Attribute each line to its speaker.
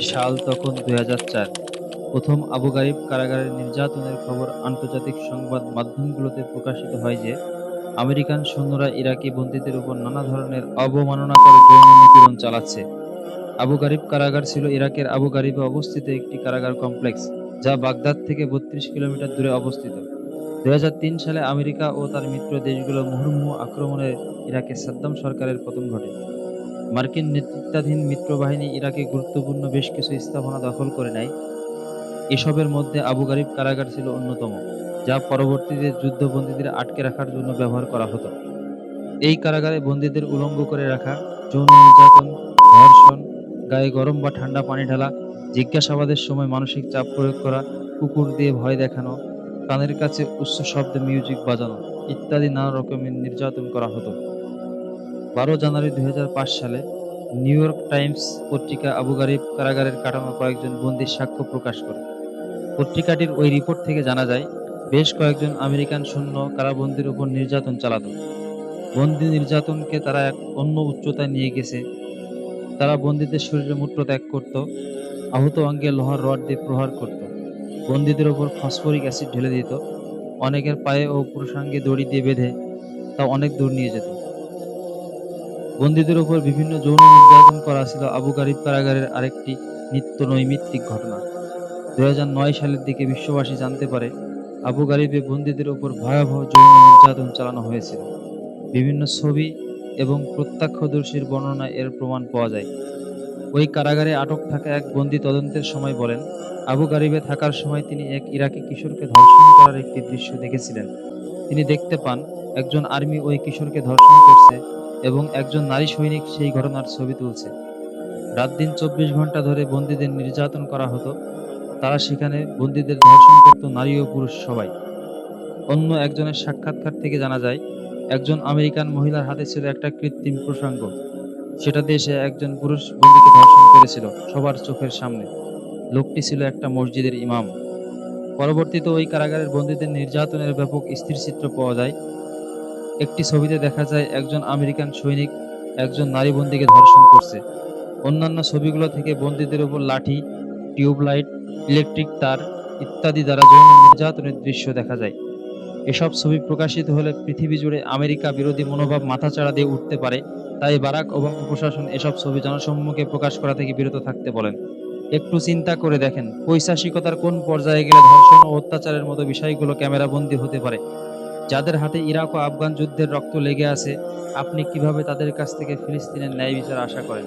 Speaker 1: সাল তখন দুই প্রথম আবু গারিব কারাগারের নির্যাতনের খবর আন্তর্জাতিক সংবাদ মাধ্যমগুলোতে প্রকাশিত হয় যে, আমেরিকান সৈন্যরা ইরাকি বন্দীদের উপর নানা ধরনের অবমাননাকর যৌন নিপীড়ন চালাচ্ছে। আবু গারিব কারাগার ছিল ইরাকের আবু গারিবে অবস্থিত একটি কারাগার কমপ্লেক্স, যা বাগদাদ থেকে বত্রিশ কিলোমিটার দূরে অবস্থিত। দু হাজার তিন সালে আমেরিকা ও তার মিত্র দেশগুলোর মুহুর্মুহু আক্রমণে ইরাকে সাদ্দাম সরকারের পতন ঘটে। মার্কিন নেতৃত্বাধীন মিত্রবাহিনী ইরাকে গুরুত্বপূর্ণ বেশ কিছু স্থাপনা দখল করে নেয়। এসবের মধ্যে আবু গারিব কারাগার ছিল অন্যতম, যা পরবর্তীতে যুদ্ধবন্দীদের আটকে রাখার জন্য ব্যবহার করা হতো। এই কারাগারে বন্দীদের উলঙ্গ করে রাখা, যৌন নির্যাতন, ধর্ষণ, গায়ে গরম বা ঠান্ডা পানি ঢালা, জিজ্ঞাসাবাদের সময় মানসিক চাপ প্রয়োগ করা, কুকুর দিয়ে ভয় দেখানো, কানের কাছে উচ্চ শব্দে মিউজিক বাজানো ইত্যাদি নানা রকমের নির্যাতন করা হতো। বারো জানুয়ারি দু হাজার পাঁচ সালে নিউ ইয়র্ক টাইমস পত্রিকা আবু গারিব কারাগারের কাটানো কয়েকজন বন্দির সাক্ষ্য প্রকাশ করে। পত্রিকাটির ওই রিপোর্ট থেকে জানা যায়, বেশ কয়েকজন আমেরিকান সৈন্য কারাবন্দির উপর নির্যাতন চালাতো। বন্দি নির্যাতনকে তারা এক অন্য উচ্চতায় নিয়ে গেছে। তারা বন্দীদের শরীরে মূত্র ত্যাগ করত, আহত অঙ্গে লোহার রড দিয়ে প্রহার করত। বন্দীদের ওপর ফসফরিক অ্যাসিড ঢেলে দিত। অনেকের পায়ে ও পুরুষাঙ্গে দড়ি দিয়ে বেঁধে তা অনেক দূর নিয়ে যেত। বন্দীদের উপর বিভিন্ন যৌন নির্যাতন করা ছিল আবু গারিব কারাগারের আরেকটি নিত্য নৈমিত্তিক ঘটনা। দুই সালের দিকে বিশ্ববাসী জানতে পারে, আবু গারিবে বন্দীদের উপর ভয়াবহ যৌন নির্যাতন চালানো হয়েছিল। বিভিন্ন ছবি এবং প্রত্যক্ষদর্শীর বর্ণনায় এর প্রমাণ পাওয়া যায়। ওই কারাগারে আটক থাকা এক বন্দী তদন্তের সময় বলেন, আবু গারিবে থাকার সময় তিনি এক ইরাকি কিশোরকে ধর্ষণ করার একটি দৃশ্য দেখেছিলেন। তিনি দেখতে পান, একজন আর্মি ওই কিশোরকে ধর্ষণ করছে এবং একজন নারী সৈনিক সেই ঘটনার ছবি তুলছে। রাত দিন চব্বিশ ঘণ্টা ধরে বন্দীদের নির্যাতন করা হতো। তারা সেখানে বন্দীদের ধর্ষণ করত নারী ও পুরুষ সবাই। অন্য একজনের সাক্ষাৎকার থেকে জানা যায়, একজন আমেরিকান মহিলার হাতে ছিল একটা কৃত্রিম প্রসঙ্গ। সেটা দিয়ে সে একজন পুরুষ বন্দীকে ধর্ষণ করেছিল সবার চোখের সামনে। লোকটি ছিল একটা মসজিদের ইমাম। পরবর্তীতে ওই কারাগারের বন্দীদের নির্যাতনের ব্যাপক স্থিরচিত্র পাওয়া যায়। একটি ছবিতে দেখা যায় একজন আমেরিকান সৈনিক একজন নারী বন্দীকে ধর্ষণ করছে। অন্যান্য ছবিগুলো থেকে বন্দীদের উপর লাঠি, টিউবলাইট, ইলেকট্রিক তার ইত্যাদি দ্বারা যৌন নির্যাতনের দৃশ্য দেখা যায়। এসব ছবি প্রকাশিত হলে পৃথিবী জুড়ে আমেরিকা বিরোধী মনোভাব মাথাচাড়া দিয়ে উঠতে পারে, তাই বারাক ওবামা প্রশাসন এসব ছবি জনসম্মুখে প্রকাশ করা থেকে বিরত থাকতে বলেন। একটু চিন্তা করে দেখেন, পৈশাসিকতার কোন পর্যায়ে গেলে ধর্ষণ ও অত্যাচারের মতো বিষয়গুলো ক্যামেরাবন্দি হতে পারে। যাদের হাতে ইরাক ও আফগান যুদ্ধের রক্ত লেগে আছে, আপনি কীভাবে তাদের কাছ থেকে ফিলিস্তিনের ন্যায় বিচার আশা করেন?